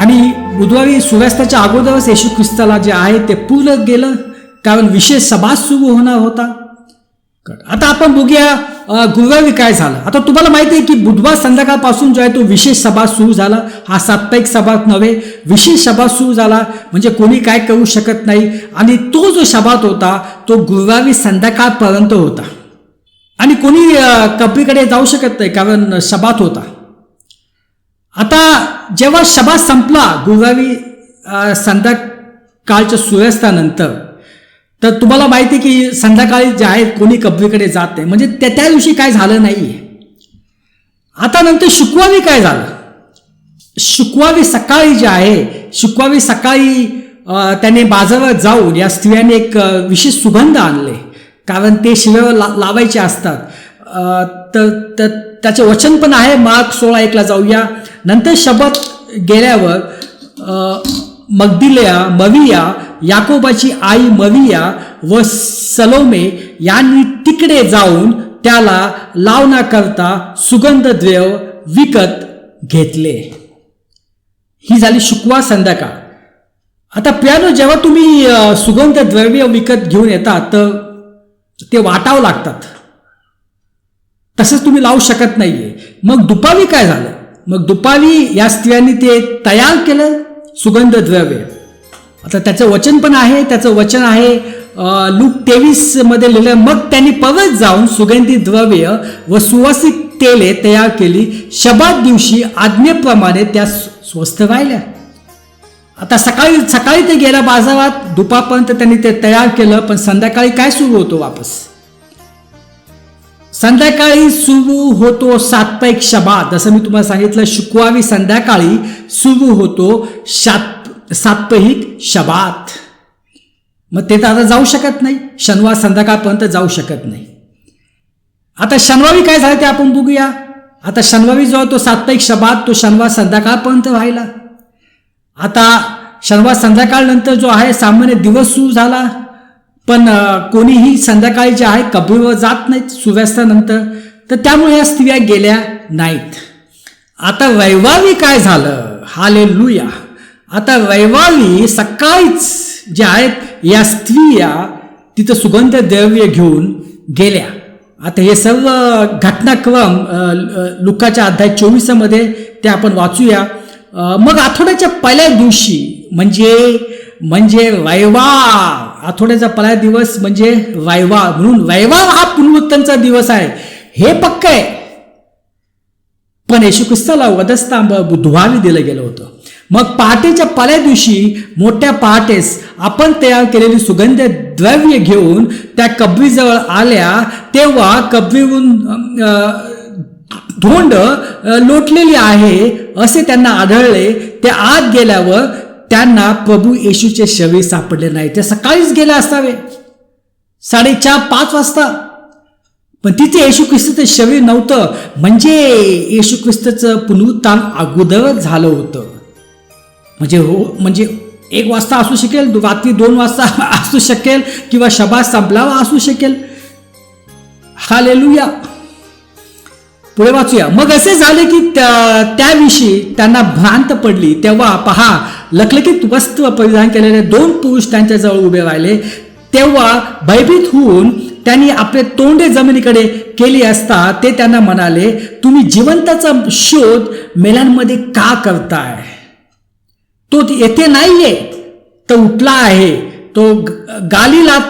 आणि बुधवारी सूर्यास्ताच्या अगोदरच येशू ख्रिस्ताला जे आहे ते पूर्ण गेलं. कारण विशेष सभा सुरू होणार होता. आता आपण बघूया गुरुवारी काय झालं. आता तुम्हाला माहिती आहे की बुधवार संध्याकाळपासून जो आहे तो विशेष सभा सुरू झाला. हा साप्ताहिक सभा नव्हे विशेष सभा सुरू झाला. म्हणजे कोणी काय करू शकत नाही. आणि तो जो शबात होता तो गुरुवारी संध्याकाळपर्यंत होता. आणि कोणी अ, कपरीकडे जाऊ शकत नाही कारण शबात होता. आता जेव्हा शबा संपला गुरुवारी संध्याकाळच्या सूर्यास्तानंतर तर तुम्हाला माहिती आहे की संध्याकाळी जे आहे कोणी कबरीकडे जात नाही. म्हणजे त्या त्या दिवशी काय झालं नाही आता नंतर शुक्रवारी काय झालं? शुक्रवारी सकाळी जे आहे शुक्रवारी सकाळी त्याने बाजारात जाऊन या स्त्रियांनी एक विशेष सुगंध आणले. कारण ते शिव्यावर ला लावायचे असतात. तर तर त्याचे वचन पण आहे मार्क सोळा एकला जाऊया. नंतर शबत गेल्यावर मगदिलया मविया याकोबाची आई मविया व सलोमे यांनी तिकडे जाऊन त्याला लावण्याकरता सुगंधद्रव्य विकत घेतले. ही झाली शुकवा संध्याकाळ. आता प्यानो जेव्हा तुम्ही सुगंध द्रव्य विकत घेऊन येतात तर ते वाटावं लागतात. तसंच तुम्ही लावू शकत नाहीये. मग दुपारी काय झालं? मग दुपारी या स्त्रियांनी ते तयार केलं सुगंध द्रव्य. आता त्याचं वचन पण आहे त्याचं वचन आहे लूक तेवीसमध्ये लिहिलं मग त्यांनी परत जाऊन सुगंधी द्रव्य व सुवासिक तेले तयार केली. शबाद दिवशी आज्ञेप्रमाणे त्या स्व- राहिल्या. आता सकाळी सकाळी ते गेल्या बाजारात दुपारपर्यंत त्यांनी ते तयार केलं पण संध्याकाळी काय सुरू होतो वापस? संध्याकाळी सुरू होतो साप्ताहिक शबाद जसं मी तुम्हाला सांगितलं शुक्रवारी संध्याकाळी सुरू होतो सात साप्ताहिक शबात. मग ते तर आता जाऊ शकत नाही. शनिवार संध्याकाळपर्यंत जाऊ शकत नाही. आता शनिवारी काय झालं ते आपण बघूया. आता शनिवारी जो तो साप्ताहिक शबाद तो शनिवार संध्याकाळपर्यंत राहिला. आता शनिवार संध्याकाळनंतर जो आहे सामान्य दिवस सुरू झाला. पण कोणीही संध्याकाळी जे आहे कबीरवर जात नाहीत सूर्यास्तानंतर तर त्यामुळे या स्त्रिया गेल्या नाहीत. आता रविवारी काय झालं? हाले लुया आता रविवारी सकाळीच जे आहेत या स्त्रिया तिथं सुगंध द्रव्य घेऊन गेल्या. आता हे सर्व घटनाक्रम लुकाच्या अध्याय चोवीसमध्ये ते आपण वाचूया. मग आठवड्याच्या पहिल्या दिवशी म्हणजे म्हणजे रविवार. आठवड्याचा पहिला दिवस म्हणजे रविवार. म्हणून रविवार हा पुनरुत्थानचा दिवस आहे. हे पक्क आहे. पण येशू ख्रिस्ताला वधस्तंभ बुधवारी दिलं गेलं होतं. मग पहाटेच्या पहिल्या दिवशी मोठ्या पहाटेस आपण तयार केलेली सुगंध द्रव्य घेऊन त्या कबरीजवळ आल्या तेव्हा कबरीहून अं, धोंड लोटलेली आहे असे त्यांना आढळले. ते आत गेल्यावर त्यांना प्रभू येशूचे शवे सापडले नाही. ते सकाळीच गेले असावे. साडेचार पाच वाजता. पण तिथे येशू ख्रिस्ताचं शवे नव्हतं. म्हणजे येशू ख्रिस्ताचं पुनरुत्थान अगोदरच झालं होतं. म्हणजे हो म्हणजे एक वाजता असू शकेल रात्री दोन वाजता असू शकेल किंवा शबा संपलावा असू शकेल. हा लेलूया पुढे वाचूया. मग असे झाले की त्या- त्याविषयी त्यांना भ्रांत पडली. तेव्हा पहा लखलखीत वस्त्र परिधान केलेले दोन पुरुष त्यांच्याजवळ उभे राहिले. तेव्हा भयभीत होऊन त्यांनी आपले तोंडे जमिनीकडे केली असता ते त्यांना म्हणाले तुम्ही जिवंताचा शोध मेलांमध्ये का करताय? तो येथे नाहीये. तो उठला आहे. तो गालीला गालिलात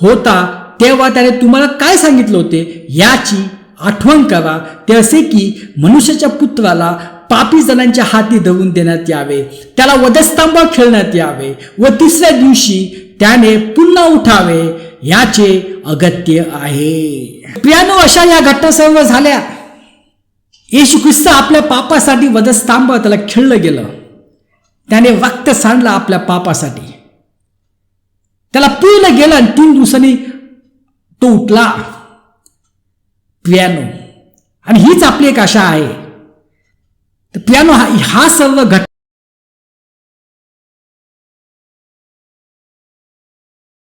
होता. तेव्हा त्याने तुम्हाला काय सांगितलं होते? याची आठवण करा ते असे की मनुष्याच्या पुत्राला पापी जणांच्या हाती धरून देण्यात यावे त्याला वधस्तंभ खेळण्यात यावे व तिसऱ्या दिवशी त्याने पुन्हा उठावे याचे अगत्य आहे. प्रियानो अशा या घटना सर्व झाल्या. येशू ख्रिस्त आपल्या पापासाठी वधस्तंभ त्याला खेळलं गेलं. त्याने वक्त सांडलं आपल्या पापासाठी. त्याला पिळलं गेलं आणि तीन दिवसांनी तो उठला. पियानो. आणि हीच आपली एक आशा आहे. तर पियानो हा हा सर्व घट